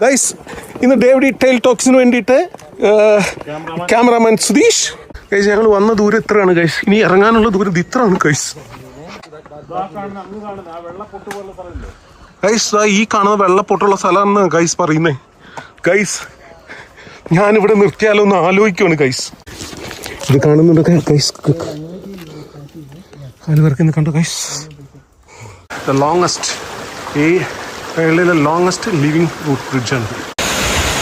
Guys ഇന്ന് David tile ടോക്സിന് വേണ്ടിയിട്ട് cameraman Sudheesh. Guys ഞങ്ങൾ വന്ന ദൂരം ഇത്രയാണ് ഗൈസ് ഇനി ഇറങ്ങാനുള്ള ദൂരം ഇത് ഇത്രയാണ് ഗൈസ് ഗൈസ് ഈ കാണുന്ന വെള്ളപ്പൊട്ടുള്ള സ്ഥലമാണ് ഗൈസ് പറയുന്നേ. ഗൈസ് ഞാനിവിടെ നിർത്തിയാലോ ഒന്ന് ആലോചിക്കുവാണ് ഗൈസ് ഇത് കാണുന്നുണ്ട് ഗൈസ് കാൽ വരയ്ക്കുന്ന കണ്ടു ഗൈസ് ദ ലോങ്സ്റ്റ് ഈ കേരളയിലെ ലോങ്സ്റ്റ് ലിവിങ് റൂട്ട് ബ്രിഡ്ജാണ്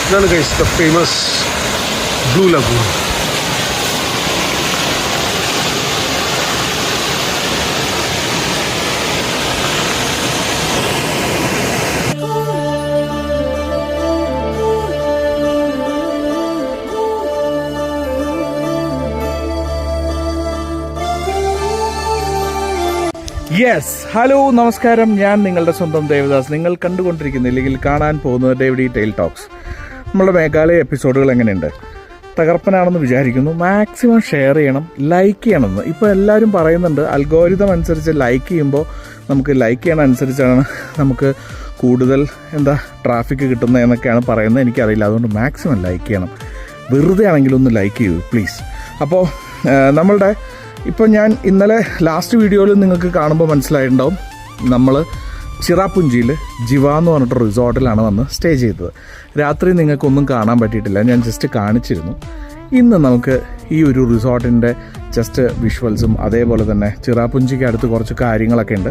ഇതാണ് guys the famous blue lagoon yes hello നമസ്കാരം. ഞാൻ നിങ്ങളുടെ സ്വന്തം ദേവദാസ്. നിങ്ങൾ കണ്ടുകൊണ്ടിരിക്കുന്ന ഇല്ലെങ്കിൽ കാണാൻ പോകുന്നത് ഡേവിഡി ടെയിൽ ടോക്സ് നമ്മുടെ മേഘാലയ എപ്പിസോഡുകൾ എങ്ങനെയുണ്ട്? തകർപ്പനാണെന്ന് വിചാരിക്കുന്നു. മാക്സിമം ഷെയർ ചെയ്യണം. ലൈക്ക് ചെയ്യണമെന്ന്. ഇപ്പോൾ എല്ലാവരും പറയുന്നുണ്ട് അൽഗോരിതം അനുസരിച്ച് ലൈക്ക് ചെയ്യുമ്പോൾ നമുക്ക് ലൈക്ക് ചെയ്യണ അനുസരിച്ചാണ് നമുക്ക് കൂടുതൽ എന്താ ട്രാഫിക് കിട്ടുന്നത് എന്നൊക്കെയാണ് പറയുന്നത്. എനിക്കറിയില്ല. അതുകൊണ്ട് മാക്സിമം ലൈക്ക് ചെയ്യണം. വെറുതെ ആണെങ്കിലും ഒന്ന് ലൈക്ക് ചെയ്യൂ പ്ലീസ് അപ്പോൾ നമ്മളുടെ ഇപ്പോൾ ഞാൻ ഇന്നലെ ലാസ്റ്റ് വീഡിയോയിൽ നിങ്ങൾക്ക് കാണുമ്പോൾ മനസ്സിലായിട്ടുണ്ടാവും. നമ്മൾ ചിറാപ്പുഞ്ചിയിൽ ജിവ എന്ന് പറഞ്ഞിട്ട് റിസോർട്ടിലാണ് വന്ന് സ്റ്റേ ചെയ്തത്. രാത്രി നിങ്ങൾക്കൊന്നും കാണാൻ പറ്റിയിട്ടില്ല. ഞാൻ ജസ്റ്റ് കാണിച്ചിരുന്നു. ഇന്ന് നമുക്ക് ഈ ഒരു റിസോർട്ടിന്റെ ജസ്റ്റ് വിഷ്വൽസും അതേപോലെ തന്നെ ചിറാപ്പുഞ്ചിക്ക് അടുത്ത് കുറച്ച് കാര്യങ്ങളൊക്കെ ഉണ്ട്.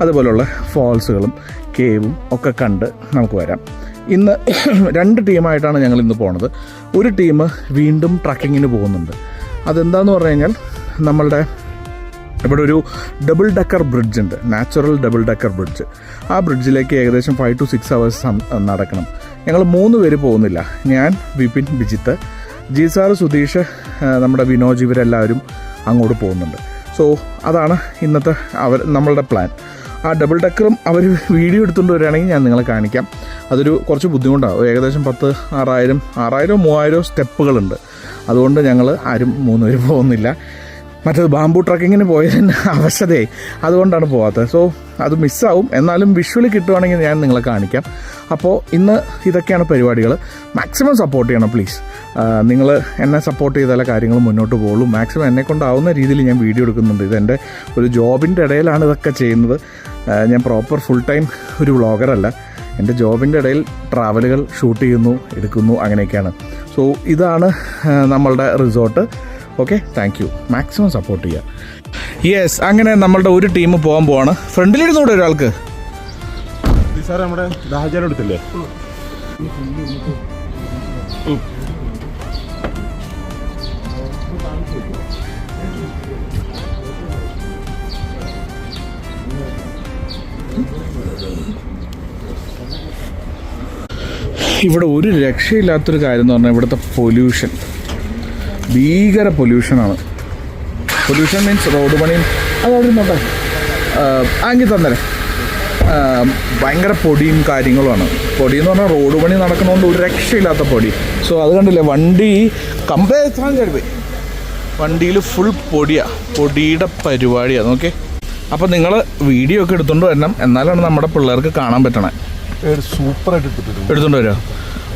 അതുപോലുള്ള ഫോൾസുകളും കേവും ഒക്കെ കണ്ട് നമുക്ക് വരാം. ഇന്ന് രണ്ട് ടീമായിട്ടാണ് ഞങ്ങൾ ഇന്ന് പോണത്. ഒരു ടീം വീണ്ടും ട്രക്കിങ്ങിന് പോകുന്നുണ്ട്. അതെന്താന്ന് പറഞ്ഞു കഴിഞ്ഞാൽ നമ്മളുടെ ഇവിടെ ഒരു ഡബിൾ ഡക്കർ ബ്രിഡ്ജ് ഉണ്ട്. നാച്ചുറൽ ഡബിൾ ഡക്കർ ബ്രിഡ്ജ് ആ ബ്രിഡ്ജിലേക്ക് ഏകദേശം ഫൈവ് ടു സിക്സ് അവേഴ്സ് നടക്കണം. ഞങ്ങൾ മൂന്ന് പേര് പോകുന്നില്ല. ഞാൻ വിപിൻ ബിജിത്ത് ജി സാർ സുധീഷ് നമ്മുടെ വിനോജ് ഇവരെല്ലാവരും അങ്ങോട്ട് പോകുന്നുണ്ട്. സോ അതാണ് ഇന്നത്തെ അവർ നമ്മളുടെ പ്ലാൻ ആ ഡബിൾ ഡക്കറും അവർ വീഡിയോ എടുത്തുകൊണ്ട് വരികയാണെങ്കിൽ ഞാൻ നിങ്ങളെ കാണിക്കാം. അതൊരു കുറച്ച് ബുദ്ധിമുട്ടാണ്. ഏകദേശം പത്ത് ആറായിരം ആറായിരം മൂവായിരം സ്റ്റെപ്പുകളുണ്ട്. അതുകൊണ്ട് ഞങ്ങൾ ആരും മൂന്ന് പേര് പോകുന്നില്ല. മറ്റേത് ബാംബു ട്രക്കിങ്ങിന് പോയതിന് അവശതയായി അതുകൊണ്ടാണ് പോകാത്തത് സോ അത് മിസ്സാവും. എന്നാലും വിഷ്വലി കിട്ടുവാണെങ്കിൽ ഞാൻ നിങ്ങളെ കാണിക്കാം. അപ്പോൾ ഇന്ന് ഇതൊക്കെയാണ് പരിപാടികൾ മാക്സിമം സപ്പോർട്ട് ചെയ്യണം പ്ലീസ് നിങ്ങൾ എന്നെ സപ്പോർട്ട് ചെയ്താലേ കാര്യങ്ങൾ മുന്നോട്ട് പോകുള്ളൂ. മാക്സിമം എന്നെ കൊണ്ടാവുന്ന രീതിയിൽ ഞാൻ വീഡിയോ എടുക്കുന്നുണ്ട്. ഇതെന്റെ ഒരു ജോബിന്റെ ഇടയിലാണ് ഇതൊക്കെ ചെയ്യുന്നത്. ഞാൻ പ്രോപ്പർ ഫുൾ ടൈം ഒരു വ്ളോഗറല്ല എന്റെ ജോബിന്റെ ഇടയിൽ ട്രാവലുകൾ ഷൂട്ട് ചെയ്യുന്നു എടുക്കുന്നു അങ്ങനെയൊക്കെയാണ്. സോ ഇതാണ് നമ്മളുടെ resort okay thank you maximum support ചെയ്യുക യെസ് അങ്ങനെ നമ്മളുടെ ഒരു ടീം പോകാൻ പോവാണ്. ഫ്രണ്ടിലിരുന്നൂടെ ഒരാൾക്ക്. സാർ നമ്മുടെ എടുത്തില്ലേ? ഇവിടെ ഒരു രക്ഷയില്ലാത്തൊരു കാര്യം എന്ന് പറഞ്ഞാൽ ഇവിടുത്തെ പൊല്യൂഷൻ ഭീകര പൊല്യൂഷനാണ് പൊല്യൂഷൻ മീൻസ് റോഡ് പണിയും അത് അവിടെ നോട്ടെ ആങ്കി തന്നെ ഭയങ്കര പൊടിയും കാര്യങ്ങളുമാണ്. പൊടി എന്ന് പറഞ്ഞാൽ റോഡ് പണി നടക്കണോണ്ട് ഒരു രക്ഷയില്ലാത്ത പൊടി. സോ അത് കണ്ടില്ലേ? വണ്ടി കമ്പയർ കമ്പേ പോയി. വണ്ടിയിൽ ഫുൾ പൊടിയാണ് പൊടിയുടെ പരിപാടിയാണ് ഓക്കെ അപ്പോൾ നിങ്ങൾ വീഡിയോ ഒക്കെ എടുത്തുകൊണ്ട് വരണം. എന്നാലാണ് നമ്മുടെ പിള്ളേർക്ക് കാണാൻ പറ്റണേ. സൂപ്പറായിട്ട് ആയിട്ട് വരുമോ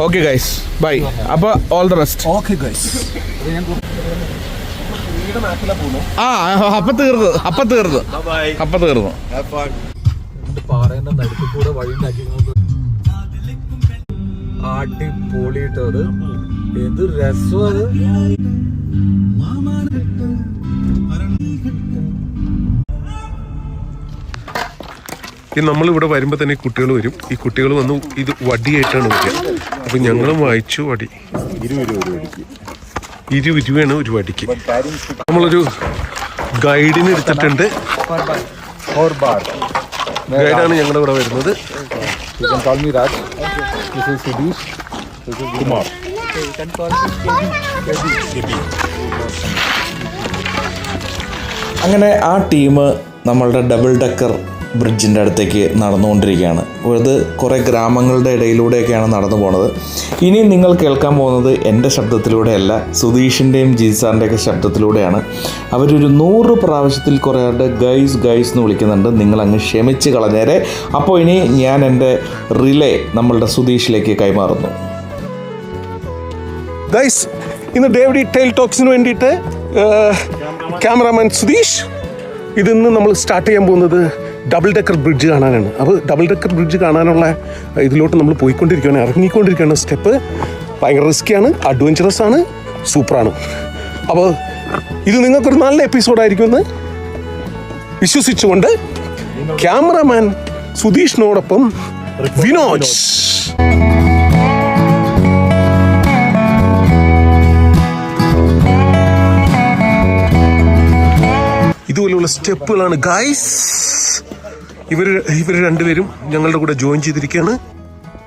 ഓക്കെ ഗൈസ് ബൈ അപ്പോൾ all the best okay guys ആ അപ്പൊ തീർന്നു. അപ്പൊ തീർന്നു. അപ്പൊ തീർന്നു. അടിപൊളിയിട്ടത് എന്ത് രസം അത്. ഈ നമ്മളിവിടെ വരുമ്പോൾ തന്നെ കുട്ടികൾ വരും. ഈ കുട്ടികൾ വന്ന് ഇത് വടിയായിട്ടാണ് വരിക അപ്പൊ ഞങ്ങളും വായിച്ചു വടി. ഇരുപത് രൂപയാണ് ഒരു വടിക്ക്. നമ്മളൊരു ഗൈഡിന് എടുത്തിട്ടുണ്ട്. ഗൈഡാണ് ഞങ്ങളുടെ ഇവിടെ വരുന്നത്. അങ്ങനെ ആ ടീം നമ്മളുടെ ഡബിൾ ഡക്കർ ബ്രിഡ്ജിന്റെ അടുത്തേക്ക് നടന്നുകൊണ്ടിരിക്കുകയാണ്. അത് കുറേ ഗ്രാമങ്ങളുടെ ഇടയിലൂടെയൊക്കെയാണ് നടന്നു പോണത്. ഇനി നിങ്ങൾ കേൾക്കാൻ പോകുന്നത് എന്റെ ശബ്ദത്തിലൂടെയല്ല സുധീഷിന്റെയും ജീസാറിന്റെയൊക്കെ ശബ്ദത്തിലൂടെയാണ്. അവരൊരു നൂറ് പ്രാവശ്യത്തിൽ കുറേയാണ്ട് ഗൈസ് ഗൈസ് എന്ന് വിളിക്കുന്നുണ്ട്. നിങ്ങൾ അങ്ങ് ക്ഷമിച്ച് കളഞ്ഞേരെ. അപ്പോൾ ഇനി ഞാൻ എന്റെ റിലേ നമ്മളുടെ സുധീഷിലേക്ക് കൈമാറുന്നു. ഗൈസ് ഇന്ന് ഡേവിഡി ടെയിൽ ടോക്സിന് വേണ്ടിയിട്ട് ക്യാമറാമാൻ സുധീഷ് ഇതിന്ന് നമ്മൾ സ്റ്റാർട്ട് ചെയ്യാൻ പോകുന്നത് ഡബിൾ ഡെക്കർ ബ്രിഡ്ജ് കാണാനാണ്. അപ്പോൾ ഡബിൾ ഡെക്കർ ബ്രിഡ്ജ് കാണാനുള്ള ഇതിലോട്ട് നമ്മൾ പോയിക്കൊണ്ടിരിക്കുകയാണ്. ഇറങ്ങിക്കൊണ്ടിരിക്കുകയാണ്. സ്റ്റെപ്പ് ഭയങ്കര റിസ്ക്കിയാണ് അഡ്വഞ്ചറസ് ആണ്. സൂപ്പറാണ് അപ്പോൾ ഇത് നിങ്ങൾക്കൊരു നല്ല എപ്പിസോഡായിരിക്കുമെന്ന് വിശ്വസിച്ചുകൊണ്ട് ക്യാമറമാൻ സുധീഷിനോടൊപ്പം വിനോജ്. ഇതുപോലെയുള്ള സ്റ്റെപ്പുകളാണ്. ഗൈസ് ഇവർ ഇവർ രണ്ടുപേരും ഞങ്ങളുടെ കൂടെ ജോയിൻ ചെയ്തിരിക്കുകയാണ്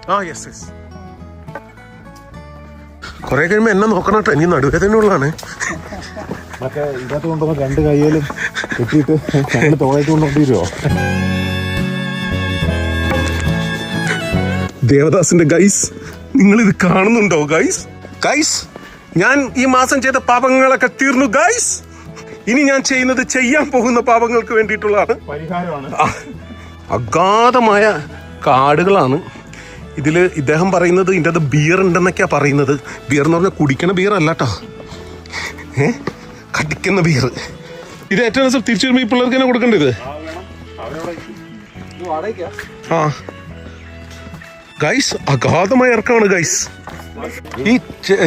ആ യെസ് യെസ് കുറെ കഴിയുമ്പോൾ എന്നെ നോക്കണം കേട്ടോ. എനിക്ക് മറ്റേ ഇതിനകത്ത് കൊണ്ടുവന്ന രണ്ട് കൈയിലും കെട്ടിയിട്ട് ഞങ്ങൾ തോളായിട്ട് കൊണ്ടുവരുമോ ദേവദാസിന്റെ ഗൈസ് നിങ്ങൾ ഇത് കാണുന്നുണ്ടോ ഗൈസ് ഗൈസ് ഞാൻ ഈ മാസം ചെയ്ത പാപങ്ങളൊക്കെ തീർന്നു ഗൈസ് ഇനി ഞാൻ ചെയ്യുന്നത് ചെയ്യാൻ പോകുന്ന പാപങ്ങൾക്ക് വേണ്ടിയിട്ടുള്ളതാണ്. പരിഹാരമാണ്. അഗാധമായ കാടുകളാണ്. ഇതിൽ ഇദ്ദേഹം പറയുന്നത് ഇതിന്റെ അത് ബിയർ ഉണ്ടെന്നൊക്കെയാണ് പറയുന്നത്. ബിയർ എന്ന് പറഞ്ഞാൽ കുടിക്കണ ബിയർ അല്ല കേട്ടോ ഏ? കടിക്കുന്ന ബിയർ ഇത് ഏറ്റവും രസം തിരിച്ചു വരുമ്പോൾ ഈ പിള്ളേർക്ക് തന്നെ കൊടുക്കേണ്ടത് ആ. ഗൈസ് അഗാധമായ ഇറക്കമാണ് ഗൈസ് ഈ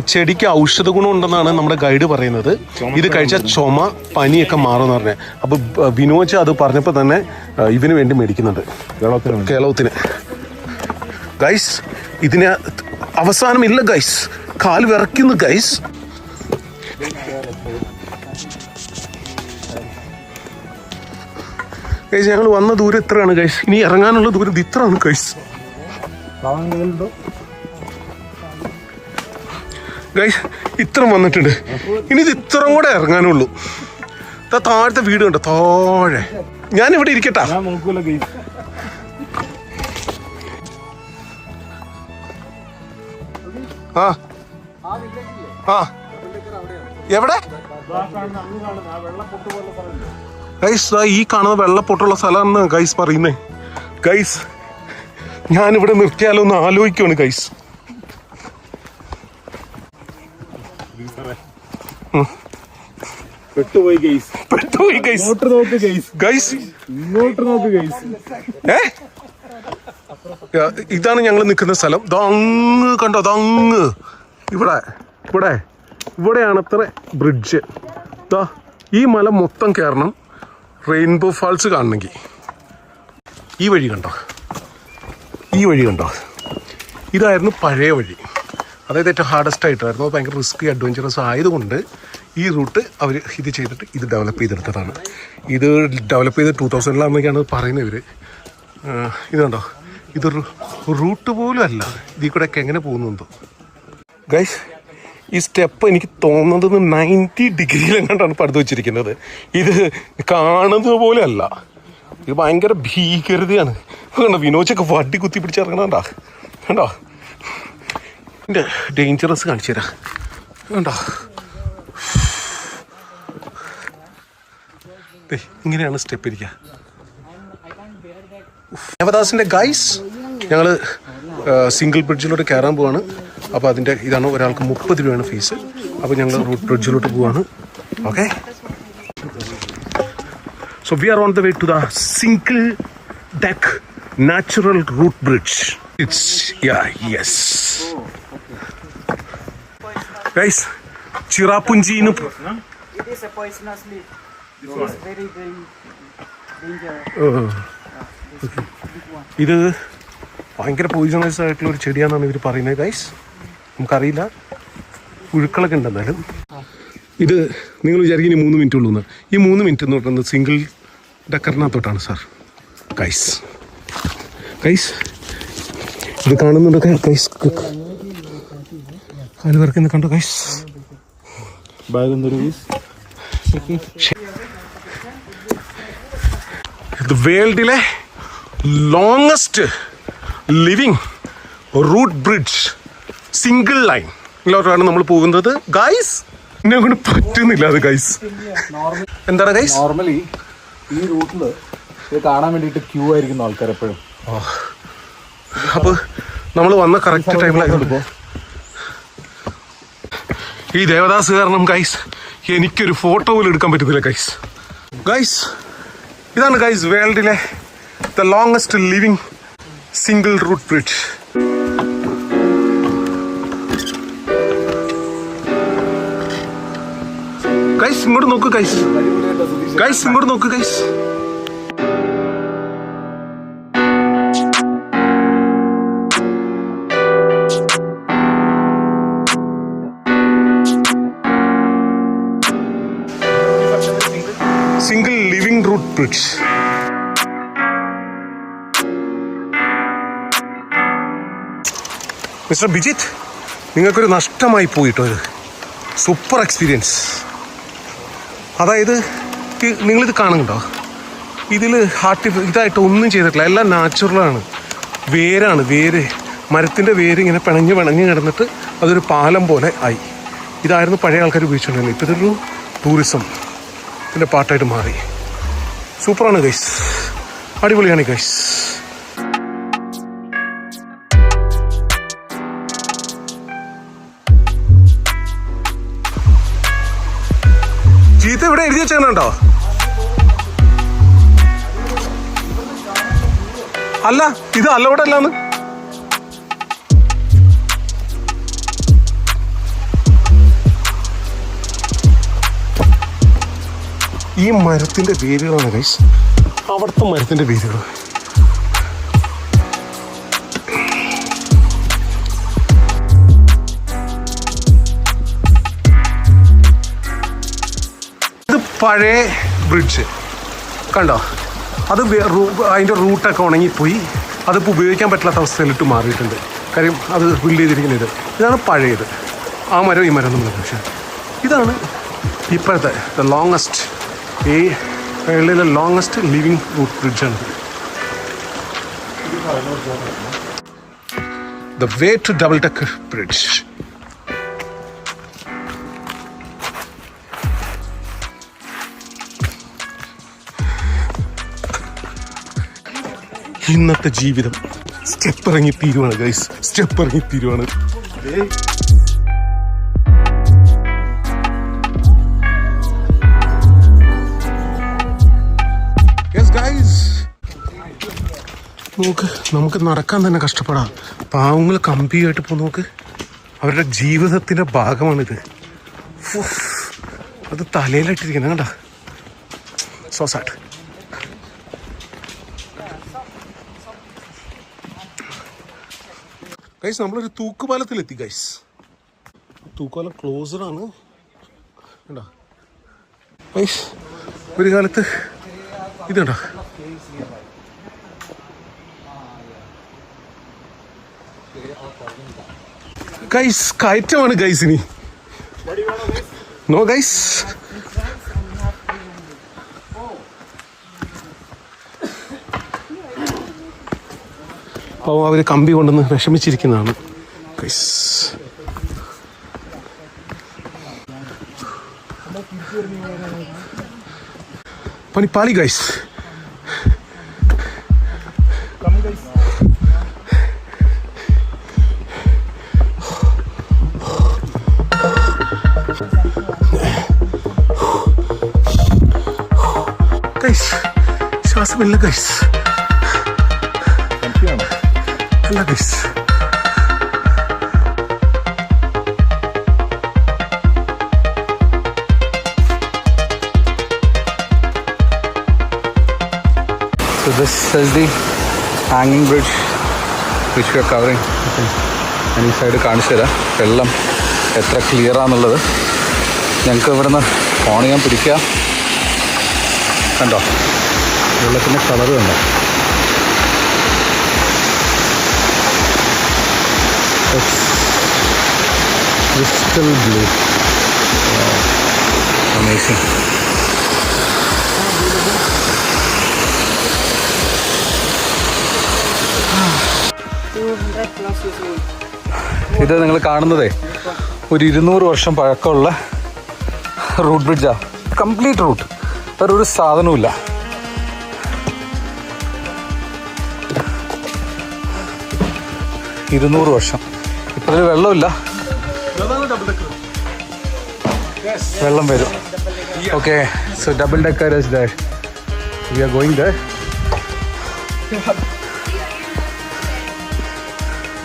ചെടിക്ക് ഔഷധ ഗുണം ഉണ്ടെന്നാണ് നമ്മുടെ ഗൈഡ് പറയുന്നത്. ഇത് കഴിച്ചാൽ ചുമ പനിയൊക്കെ മാറുമെന്ന് പറഞ്ഞത് അപ്പൊ ബ- വിനോജ് അത് പറഞ്ഞപ്പോൾ തന്നെ ഇതിനു വേണ്ടി മേടിക്കുന്നുണ്ട്. കേളവത്തിന് ഗൈസ് ഇതിന് അവസാനം ഇല്ല ഗൈസ്. കാൽ വിറയ്ക്കുന്നു ഗൈസ്. ഗൈസ് ഞങ്ങൾ വന്ന ദൂരം ഇത്രയാണ് ഗൈസ്. ഇനി ഇറങ്ങാനുള്ള ദൂരം ഇത് ഇത്രയാണ് ഗൈസ്. ഗൈസ് ഇത്ര വന്നിട്ടുണ്ട്. ഇനി ഇത് ഇത്രയും കൂടെ ഇറങ്ങാനുള്ളൂ. താഴത്തെ വീട് കണ്ടോ? താഴെ. ഞാൻ ഇവിടെ ഇരിക്കട്ടാ ആ. ആ. എവിടെ? ഗൈസ് ഈ കാണുന്ന വെള്ളപ്പൊട്ടുള്ള സ്ഥലമാണ് ഗൈസ് പറയുന്നേ. ഗൈസ് ഞാനിവിടെ നിർത്തിയാലോ ഒന്ന് ആലോചിക്കുവാണ് ഗൈസ്. പെട്ടുപോയി പെട്ടുപോയി ഗൈസ് ഇങ്ങോട്ട് നോക്ക് ഗെയ്സ് ഗൈസ് ഇങ്ങോട്ട് നോക്ക് ഗെയ്സ് ഏ? യാ, ഇതാണ് ഞങ്ങൾ നിൽക്കുന്ന സ്ഥലം. ദാ അങ്ങ് കണ്ടോ ദങ്ങ് ഇവിടെ ഇവിടെ. ഇവിടെയാണ് അത്ര ബ്രിഡ്ജ് ദാ ഈ മല മൊത്തം കയറണം റെയിൻബോ ഫാൾസ് കാണണമെങ്കിൽ. ഈ വഴി കണ്ടോ? ഈ വഴി കണ്ടോ? ഇതായിരുന്നു പഴയ വഴി. അതായത് ഏറ്റവും ഹാർഡസ്റ്റ് ആയിട്ടായിരുന്നു. ഭയങ്കര റിസ്ക് അഡ്വഞ്ചറസ് ആയതുകൊണ്ട് ഈ റൂട്ട് അവർ ഇത് ചെയ്തിട്ട് ഇത് ഡെവലപ്പ് ചെയ്തെടുത്തതാണ്. ഇത് ഡെവലപ്പ് ചെയ്ത് ടൂ തൗസൻഡിലാണെന്നൊക്കെയാണ് പറയുന്നത് ഇവർ ഇതുണ്ടോ ഇത് റൂട്ട് പോലും അല്ല. ഇതിൽ ഒക്കെ എങ്ങനെ പോകുന്നുണ്ടോ ഗൈസ് ഈ സ്റ്റെപ്പ് എനിക്ക് തോന്നുന്നത് നയന്റി ഡിഗ്രിയിലെങ്ങാണ്ടാണ് പടുത്തു വെച്ചിരിക്കുന്നത്. ഇത് കാണുന്നത് പോലെ അല്ല. ഇത് ഭയങ്കര ഭീകരതയാണ്. കണ്ടോ വിനോച്ചൊക്കെ വടി കുത്തി പിടിച്ചിറങ്ങണണ്ടാ കണ്ടോ? എന്റെ ഡേഞ്ചറസ് കാണിച്ചു തരാം. കണ്ടോ? ഇങ്ങനെയാണ് സ്റ്റെപ്പ് ഇരിക്കുക ദേവദാസിന്റെ ഗൈസ് ഞങ്ങൾ സിംഗിൾ ബ്രിഡ്ജിലോട്ട് കയറാൻ പോവാണ്. അപ്പോൾ അതിന്റെ ഇതാണ് ഒരാൾക്ക് മുപ്പത് രൂപയാണ് ഫീസ് അപ്പോൾ ഞങ്ങൾ റൂട്ട് ബ്രിഡ്ജിലോട്ട് പോവാണ്. Okay so we are on the way to the single deck natural root bridge it's yes guys ചിറാപ്പുഞ്ചിന്ന് It is a poisonous leaf. Very, very ഇത് ഭയങ്കര പോയിസണസ് ആയിട്ടുള്ള ഒരു ചെടിയാണെന്നാണ് ഇവർ പറയുന്നത് ഗൈസ് നമുക്കറിയില്ല. പുഴുക്കളൊക്കെ ഉണ്ടെന്നാലും ഇത് നിങ്ങൾ വിചാരിക്കും ഇനി മൂന്ന് മിനിറ്റ് ഉള്ളൂ എന്ന്. ഈ മൂന്ന് മിനിറ്റ് എന്ന് പറയുന്നത് സിംഗിൾ ഡക്കറിനകത്തോട്ടാണ് സാർ കൈസ് കൈസ് ഇത് കാണുന്നുണ്ട് കൈസ് കാൽ വരക്കുന്ന കണ്ടോ കൈസ് ബാഗ് എന്തൊരു വേൾഡിലെ longest living root bridge single line ഇതിലോട്ടാണ് നമ്മൾ പോകുന്നത്. ഗൈസ് എന്നെ കൊണ്ട് പറ്റുന്നില്ല അത് ഗൈസ് എന്താണ് ഗൈസ് നോർമലി ഈ റൂട്ടിൽ ഇത് കാണാൻ വേണ്ടിയിട്ട് ക്യൂ ആയിരിക്കുന്ന ആൾക്കാർ എപ്പോഴും. അപ്പൊ നമ്മൾ വന്ന കറക്റ്റ് ടൈമിലായിരുന്നു ഈ ദേവദാസ് കാരണം ഗൈസ് എനിക്കൊരു ഫോട്ടോ പോലും എടുക്കാൻ പറ്റുന്നില്ല ഗൈസ് ഗൈസ് ഇതാണ് guys വേൾഡിലെ the longest living single root bridge guys ഇങ്ങോട്ട് നോക്ക് ഗൈസ് ഗൈസ് ഇങ്ങോട്ട് നോക്ക് ഗൈസ് ബ്രിഡ്ജ് മിസ്റ്റർ ബിജിത്ത് നിങ്ങൾക്കൊരു നഷ്ടമായി പോയിട്ടോ ഇത്? Super experience. അതായത് നിങ്ങളിത് കാണുന്നുണ്ടോ? ഇതിൽ ഹാർട്ടി ഇതായിട്ട് ഒന്നും ചെയ്തിട്ടില്ല. എല്ലാം നാച്ചുറലാണ് വേരാണ് വേര്. മരത്തിന്റെ വേര് ഇങ്ങനെ പിണഞ്ഞ് പിണഞ്ഞ് കിടന്നിട്ട് അതൊരു പാലം പോലെ ആയി. ഇതായിരുന്നു പഴയ ആൾക്കാർ ഉപയോഗിച്ചുകൊണ്ടിരുന്നത്. ഇപ്പോൾ ഇതൊരു ടൂറിസം ഇതിന്റെ പാർട്ടായിട്ട് മാറി. സൂപ്പറാണ് ഗൈസ് അടിപൊളിയാണ് ഗൈസ് ചീത്ത ഇവിടെ എഴുതി വെച്ചോ അല്ല ഇത് അല്ലവിടെ അല്ലാന്ന്? ഈ മരത്തിന്റെ വേരുകളാണ് ഗൈസ് അവിടുത്തെ മരത്തിന്റെ വേരുകൾ ഇത് പഴയ ബ്രിഡ്ജ് കണ്ടോ? അത് അതിന്റെ റൂട്ടൊക്കെ ഉണങ്ങിപ്പോയി. അതിപ്പോൾ ഉപയോഗിക്കാൻ പറ്റാത്ത അവസ്ഥയിലിട്ട് മാറിയിട്ടുണ്ട്. കാര്യം അത് ബിൽഡ് ചെയ്തിരിക്കുന്ന ഇത്. ഇതാണ് പഴയത്. ആ മരം ഈ മരം നമ്മൾ പക്ഷേ ഇതാണ് ഇപ്പോഴത്തെ ദ ലോങ്ങസ്റ്റ് ഈ കേരളയിലെ longest living root ബ്രിഡ്ജാണ് the way to double deck bridge ഇന്നത്തെ ജീവിതം സ്റ്റെപ്പ് ഇറങ്ങി തീരുവാണ് ഗൈസ് സ്റ്റെപ്പ് ഇറങ്ങി തീരുവാണ്. നോക്ക്. നമുക്ക് നടക്കാൻ തന്നെ കഷ്ടപ്പെടാം. പാവങ്ങൾ കമ്പിയായിട്ട് പോ നോക്ക്. അവരുടെ ജീവിതത്തിന്റെ ഭാഗമാണിത്. അത് തലയിലിട്ടിരിക്കുന്നത് കണ്ട? സോ സാറ്റ് ഗൈസ് നമ്മളൊരു തൂക്കുപാലത്തിലെത്തി ഗൈസ് തൂക്കുപാലം ക്ലോസ്ഡാണ് കണ്ടോ? ഗൈസ് ഒരു കാലത്ത് ഇതുണ്ടോ ഗൈസ് കയറ്റമാണ് ഗൈസ് ഇനി. നോ ഗൈസ് അപ്പോൾ അവർ കമ്പി കൊണ്ടുവന്ന് വിഷമിച്ചിരിക്കുന്നതാണ്. ഗൈസ് പണിപ്പാളി ഗൈസ് ശ്വാസമില്ല ഗൈസ് അല്ല guys So this is the hanging bridge which we are covering. ഞാൻ ഈ സൈഡ് കാണിച്ചു തരാം. വെള്ളം എത്ര ക്ലിയർ ആണെന്നുള്ളത് ഞങ്ങൾക്ക് ഇവിടുന്ന് ഫോൺ ചെയ്യാൻ പിടിക്കുക കണ്ടോ? വെള്ളത്തിന്റെ കളർ കണ്ട? Crystal blue amazing 200 plus years old. ഇത് നിങ്ങൾ കാണുന്നതേ ഒരു ഇരുന്നൂറ് വർഷം പഴക്കമുള്ള റൂട്ട് ബ്രിഡ്ജാണ് കംപ്ലീറ്റ് റൂട്ട്. വേറെ ഒരു ഇരുന്നൂറ് വർഷം. ഇപ്പം ഇതിൽ വെള്ളമില്ല. വെള്ളം വരും. Okay so double decker is there we are going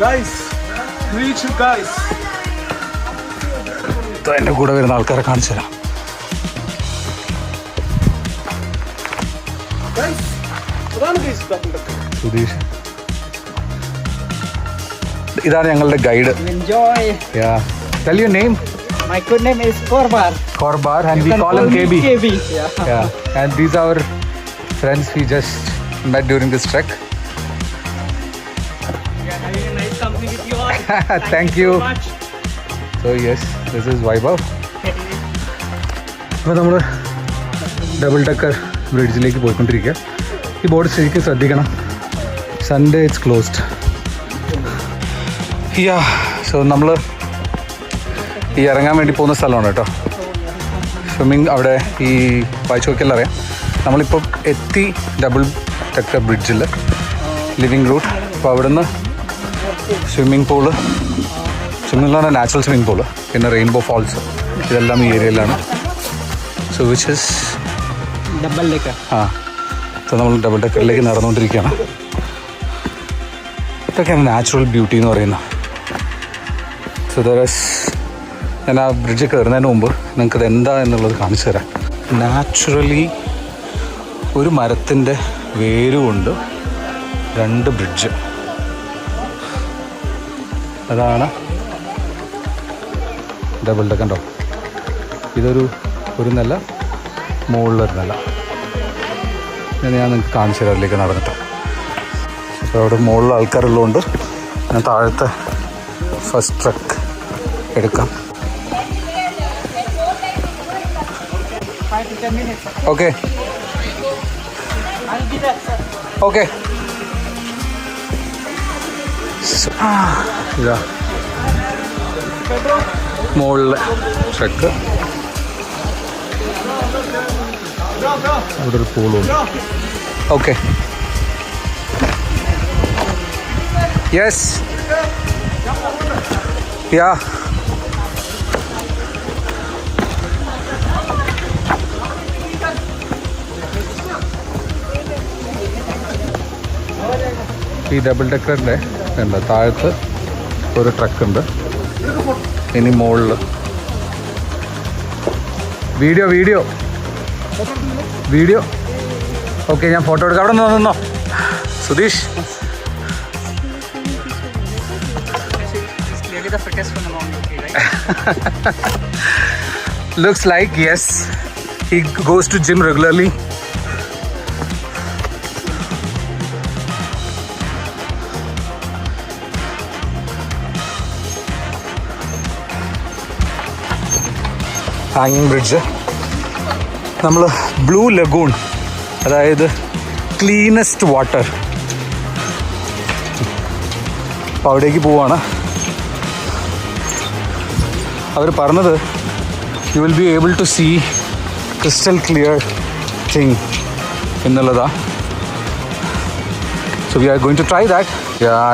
guys guys. എന്റെ കൂടെ വരുന്ന ആൾക്കാരെ കാണിച്ചു തരാം. സുധീഷ്. ഇതാണ് ഞങ്ങളുടെ guide Enjoy. Yeah tell you name My good name is Korbar. Korbar and we You can call him me KB. KB. Yeah. Yeah, and these are our friends we just met during this trek. Yeah, having a nice company with you all. Thank you. so much. So yes, this is Vaibhav. അപ്പോൾ നമ്മൾ double decker ബ്രിഡ്ജിലേക്ക് പോയിക്കൊണ്ടിരിക്കുക ഈ board ശരിക്കും ശ്രദ്ധിക്കണം Sunday it's closed ya so നമ്മൾ ഈ ഇറങ്ങാൻ വേണ്ടി പോകുന്ന സ്ഥലമാണ് കേട്ടോ. സ്വിമ്മിങ് അവിടെ ഈ വായിച്ചു നോക്കിയാൽ അറിയാം. നമ്മളിപ്പോൾ എത്തി ഡബിൾ ടെക്ക ബ്രിഡ്ജിൽ ലിവിങ് റൂട്ട് അപ്പോൾ അവിടുന്ന് സ്വിമ്മിങ് പൂൾ സ്വിമ്മിംഗ് പറഞ്ഞാൽ നാച്ചുറൽ സ്വിമ്മിംഗ് പൂൾ പിന്നെ റെയിൻബോ ഫാൾസ് ഇതെല്ലാം ഈ ഏരിയയിലാണ് so which is double decker. ആ സോ നമ്മൾ ഡബിൾ ഡെക്കറിലേക്ക് നടന്നുകൊണ്ടിരിക്കുകയാണ്. ഇതൊക്കെയാണ് നാച്ചുറൽ ബ്യൂട്ടി എന്ന് പറയുന്നത്. സോ ഞാൻ ആ ബ്രിഡ്ജ് കയറുന്നതിന് മുമ്പ് നിങ്ങൾക്കത് എന്താ എന്നുള്ളത് കാണിച്ചു തരാം. നാച്ചുറലി ഒരു മരത്തിന്റെ വേരുകൊണ്ട് രണ്ട് ബ്രിഡ്ജ് അതാണ് ഡബിൾ ഡെക്ക് ഉണ്ടോ ഇതൊരു ഒരു നില മുകളിലൊരു നില. ഞാൻ ഞാൻ നിങ്ങൾക്ക് കാണിച്ചു തരാം അതിലേക്ക് നടന്നിട്ട്. അപ്പോൾ അവിടെ മുകളിൽ ആൾക്കാരുള്ളതുകൊണ്ട് ഞാൻ താഴത്തെ ഫസ്റ്റ് ട്രക്ക് എടുക്കാം. ഓക്കെ. ഓക്കെ ഇതാ. മുകളിലെ ട്രക്ക് അവിടെ ഒരു പൂളുണ്ട് ഓക്കെ യെസ് യാ ഈ ഡബിൾ ഡെക്കറിന്റെ ഉണ്ട് താഴത്ത് ഒരു ട്രക്ക് ഉണ്ട്. ഇനി മുകളിൽ വീഡിയോ വീഡിയോ. വീഡിയോ. ഓക്കെ ഞാൻ ഫോട്ടോ എടുക്കാം. അവിടെ നിന്ന് നിന്നോ. Sudheesh. Looks like yes he goes to gym three, ഹാങ്ങിങ് ബ്രിഡ്ജ് നമ്മൾ ബ്ലൂ ലഗൂൺ അതായത് ക്ലീനസ്റ്റ് വാട്ടർ അപ്പോൾ അവിടേക്ക് പോവാണ്. അവർ പറഞ്ഞത് you will be able to see crystal clear thing എന്നുള്ളതാ. So we are going to try that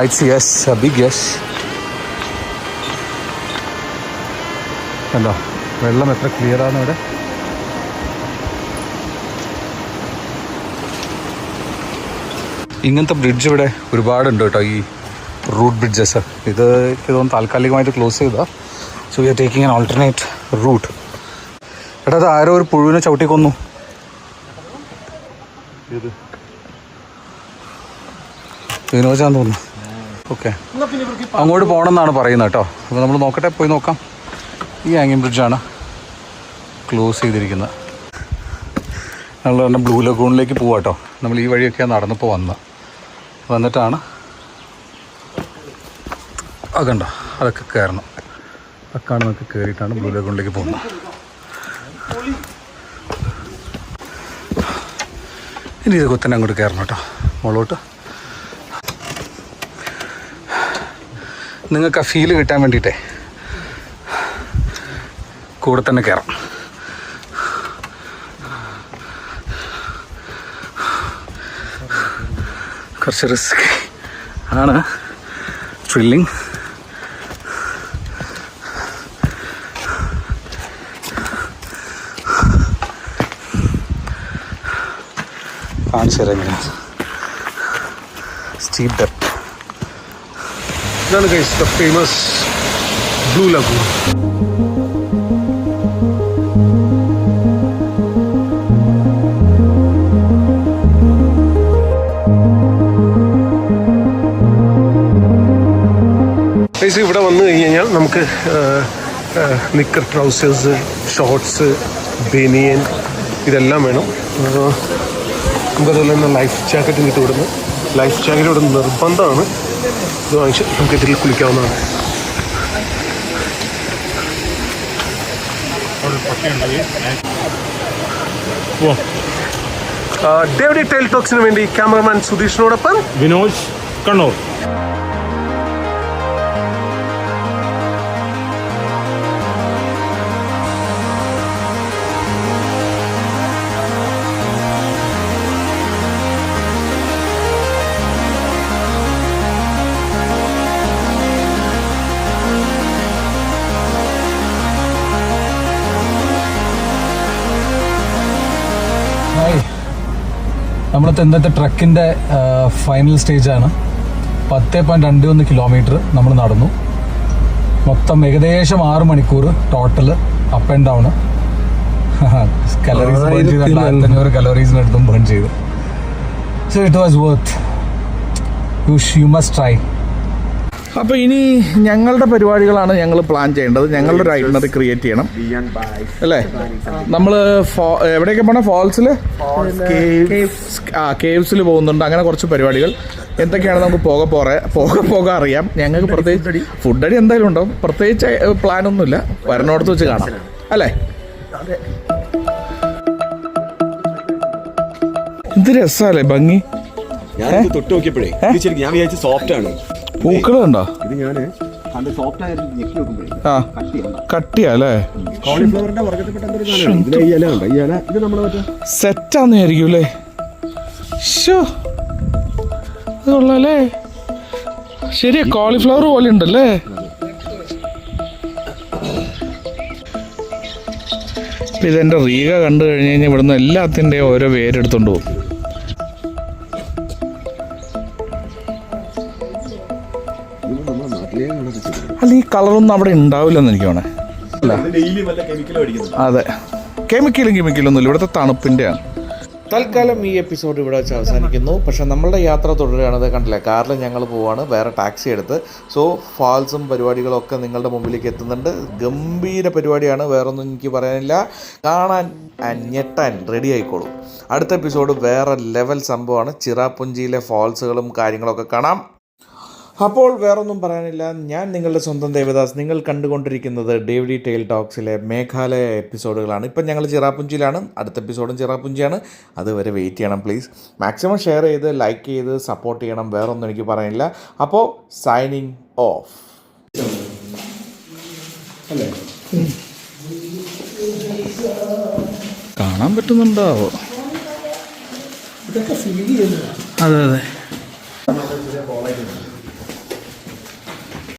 it's yes a big yes കണ്ടോ? വെള്ളം എത്ര ക്ലിയർ ആണ് ഇവിടെ ഇങ്ങനത്തെ ബ്രിഡ്ജ് ഇവിടെ ഒരുപാടുണ്ട് കേട്ടോ ഈ റൂട്ട് ബ്രിഡ്ജസ് ഇത് ഇതൊന്ന് താൽക്കാലികമായിട്ട് ക്ലോസ് ചെയ്താൽ so we are taking an alternate route എടാ അത് ആരോ ഒരു പുഴുവിനെ ചവിട്ടി കൊന്നു. വിനോദാന്ന് തോന്നുന്നു ഓക്കെ അങ്ങോട്ട് പോകണമെന്നാണ് പറയുന്നത് കേട്ടോ. അപ്പോൾ നമ്മൾ നോക്കട്ടെ പോയി നോക്കാം. ഈ ഹാങ്ങിങ് ബ്രിഡ്ജാണ് ക്ലോസ് ചെയ്തിരിക്കുന്നത് നമ്മൾ പറഞ്ഞ ബ്ലൂ ലഗൂണിലേക്ക് പോവാം കേട്ടോ നമ്മൾ ഈ വഴിയൊക്കെയാണ് നടന്നപ്പോൾ വന്നത് വന്നിട്ടാണ് അതുണ്ടോ അതൊക്കെ കയറണം അക്കാണ് നമുക്ക് കയറിയിട്ടാണ് ബ്ലൂ ലഗൂണിലേക്ക് പോകുന്നത്. ഇനി ഇത് കുത്തനെ അങ്ങോട്ട് കയറണം കേട്ടോ മുകളോട്ട് നിങ്ങൾക്ക് ആ ഫീൽ കിട്ടാൻ വേണ്ടിയിട്ടേ. കൂടെ തന്നെ കയറാം കുറച്ച് റിസ്ക് ആണ് ത്രില്ലിങ് കാണിച്ചു തരാം എങ്ങനെയാണ് സ്റ്റീപ്പ് ഡെപ്റ്റ് ഇതാണ് the famous blue lagoon guys ഇവിടെ വന്നു കഴിഞ്ഞ് കഴിഞ്ഞാൽ നമുക്ക് നിക്കർ ട്രൗസേഴ്സ് ഷോർട്സ് ബനിയൻ ഇതെല്ലാം വേണം. നമുക്ക് നമുക്കതുപോലെ തന്നെ ലൈഫ് ജാക്കറ്റും കിട്ടും ഇവിടുന്ന്. ലൈഫ് ജാക്കറ്റ് ഇവിടെ നിർബന്ധമാണ്. ഇത് വാങ്ങിച്ച് നമുക്ക് ഇതിൽ കുളിക്കാവുന്നതാണ്. ഡേവിഡി ടെലിടോക്സിന് വേണ്ടി ക്യാമറമാൻ സുധീഷിനോടൊപ്പം വിനോജ് കണ്ണൂർ. നമ്മുടെ തെന്തത്തെ ട്രക്കിന്റെ ഫൈനൽ സ്റ്റേജാണ് പത്ത് പോയിന്റ് രണ്ട് ഒന്ന് കിലോമീറ്റർ നമ്മൾ നടന്നു. മൊത്തം ഏകദേശം ആറ് മണിക്കൂർ total up and down calories burn ചെയ്ത് രണ്ടായിരത്തി അഞ്ഞൂറ് കലോറീസിനടുത്തും ബേൺ ചെയ്തു. So it was worth you you must try അപ്പോൾ ഇനി ഞങ്ങളുടെ പരിപാടികളാണ് ഞങ്ങൾ പ്ലാൻ ചെയ്യേണ്ടത്. ഞങ്ങളുടെ ഒരു ഐറ്റിനറി ക്രിയേറ്റ് ചെയ്യണം. അല്ലേ? നമ്മൾ എവിടെയൊക്കെ പോണേ? ഫോൾസിൽ? ആ കേവ്സിൽ പോകുന്നുണ്ട്. അങ്ങനെ കുറച്ച് പരിപാടികൾ. എന്തൊക്കെയാണ് നമുക്ക് പോക പോറേ? പോക പോക അറിയാം. ഞങ്ങൾക്ക് പ്രത്യേകിച്ച് ഫുഡ് അടി എന്തായാലും ഉണ്ടോ പ്രത്യേകിച്ച് പ്ലാൻ ഒന്നുമില്ല വരണോടത്ത് വെച്ച് കാണാം. അല്ലേ? ഇത് രസമല്ലേ ഭംഗി? ഞാൻ തൊട്ട് നോക്കിയപ്പോഴേ ഞാൻ വിചാരിച്ചു സോഫ്റ്റ് ആണ്. പൂക്കൾ കണ്ടോ ഇത് ഞാൻ കണ്ട് സോഫ്റ്റ് ആയിട്ട് ഞെക്കി നോക്കുമ്പോഴേ ആ. കട്ടിയാണ് കട്ടിയാ. അല്ലേ കോളിഫ്ലവറിന്റെ വർഗത്തിൽപ്പെട്ട എന്തൊരു സാധനമാണ്? ഇതിലെ ഈ ഇല ഉണ്ട് ഈ ഇല ഇത് നമ്മുടെ മറ്റേ സെറ്റാന്ന് അല്ലേ ഷോ അത് കൊള്ളാല്ലേ ശരിയാ കോളിഫ്ലവർ പോലെ ഉണ്ടല്ലേ? ഇതെന്റെ റീക കണ്ടു കഴിഞ്ഞ് കഴിഞ്ഞാൽ ഇവിടുന്ന് എല്ലാത്തിന്റെയും ഓരോ പേരെടുത്തോണ്ട് പോകും. കളറൊന്നും അവിടെ ഉണ്ടാവില്ലെന്ന് എനിക്ക് വേണേ അതെ. കെമിക്കലും കെമിക്കലും ഒന്നുമില്ല. ഇവിടുത്തെ തണുപ്പിന്റെയാണ് തൽക്കാലം ഈ എപ്പിസോഡ് ഇവിടെ വെച്ച് അവസാനിക്കുന്നു. പക്ഷേ നമ്മളുടെ യാത്ര തുടരുകയാണ്. അത് കണ്ടില്ലേ? കാറിൽ ഞങ്ങൾ പോവാണ്. വേറെ ടാക്സി എടുത്ത്. സോ ഫാൾസും പരിപാടികളും ഒക്കെ നിങ്ങളുടെ മുമ്പിലേക്ക് എത്തുന്നുണ്ട്. ഗംഭീര പരിപാടിയാണ്. വേറൊന്നും എനിക്ക് പറയാനില്ല. കാണാൻ and ഞെട്ടാൻ റെഡി ആയിക്കോളൂ. അടുത്ത എപ്പിസോഡ് വേറെ ലെവൽ സംഭവമാണ്. ചിറാപുഞ്ചിയിലെ ഫാൾസുകളും കാര്യങ്ങളൊക്കെ കാണാം. അപ്പോൾ വേറൊന്നും പറയാനില്ല. ഞാൻ നിങ്ങളുടെ സ്വന്തം ദേവദാസ്. നിങ്ങൾ കണ്ടുകൊണ്ടിരിക്കുന്നത് ഡേവിഡി ടെയിൽ ടോക്സിലെ മേഘാലയ എപ്പിസോഡുകളാണ്. ഇപ്പം ഞങ്ങൾ ചിറാപ്പുഞ്ചിയിലാണ് അടുത്ത എപ്പിസോഡും ചിറാപ്പുഞ്ചിയാണ് അതുവരെ വെയിറ്റ് ചെയ്യണം പ്ലീസ്. മാക്സിമം ഷെയർ ചെയ്ത് ലൈക്ക് ചെയ്ത് സപ്പോർട്ട് ചെയ്യണം. വേറൊന്നും എനിക്ക് പറയാനില്ല. അപ്പോൾ സൈനിങ് ഓഫ്. കാണാൻ പറ്റുന്നുണ്ടാവോ അതെ അതെ.